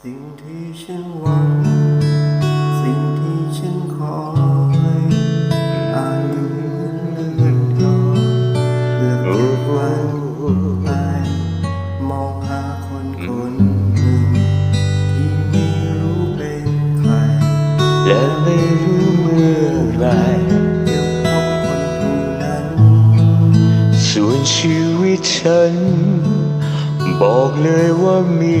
สิ่งที่ฉันหวัง สิ่งที่ฉันคอยอาจอยู่เลื่อนลอยเพื่อเก็บวันไปมองหาคนคนหนึ่ง ที่ไม่รู้เป็นใคร และไม่รู้เมื่อไรจะพบคนผู้นั้น ส่วนชีวิตฉัน บอกเลยว่ามี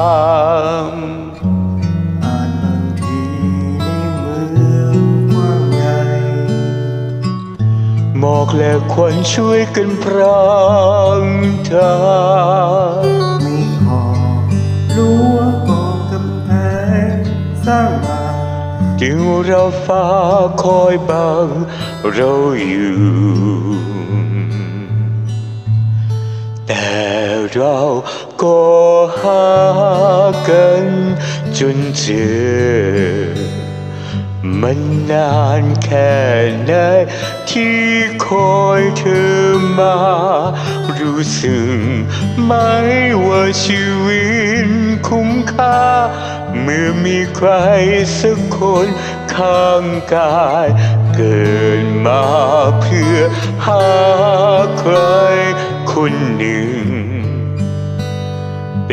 หมอกและควันช่วยกันพรางทางไม่ขอรั้วบอกกำแพงสร้างมาจึงเราฟ้าคอยบังเราอยู่ แต่เราก็หากันจนเจอ มันนานแค่ไหนที่คอยเธอมา รู้สึกไหมว่าชีวิตคุ้มค่า เมื่อมีใครสักคนข้างกาย เกิดมาเพื่อหาใครคนหนึ่ง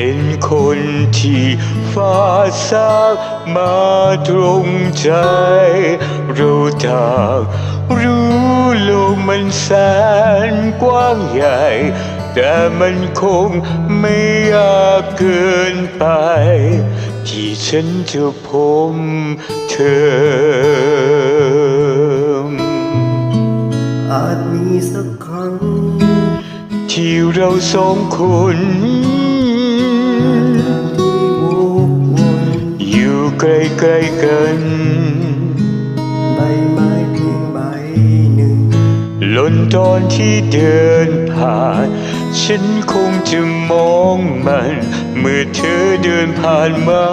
เป็นคนที่ฟ้าสร้างมาตรงใจเราต่างรู้โลกมันแสนกว้างใหญ่ แต่มันคงไม่ยากเกินไป ที่ฉันจะพบเธอ อาจมีสักครั้ง ที่เราสองคน ใกล้ๆกันใบไม้เพียงใบหนึ่งหล่นตอนที่เดินผ่าน ฉันคงจะมองมัน เมื่อเธอเดินผ่านมา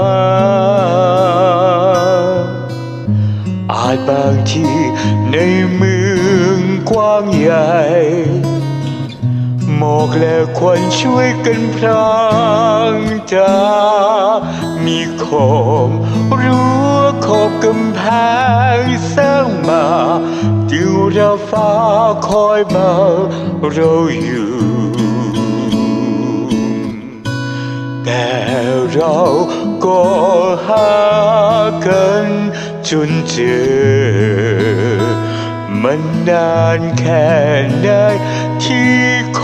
อาจบางทีในเมืองกว้างใหญ่ หมอกและควันช่วยกันพรางตามีขอบรั้วขอบกำแพงสร้างมาดิวเราฟ้าคอยเบาเราอยู่ แต่เราก็หากันจนเจอ มันนานแค่ไหนที่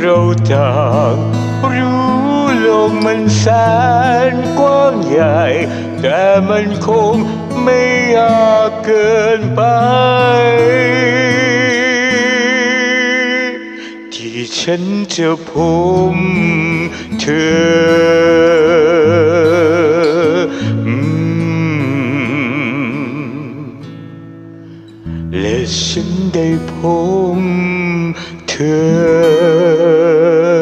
เราต่างรู้โลกมันแสนกว้างใหญ่ แต่มันคงไม่ยากเกินไป ที่ฉันจะพมเธอ ฉันได้พบเธอ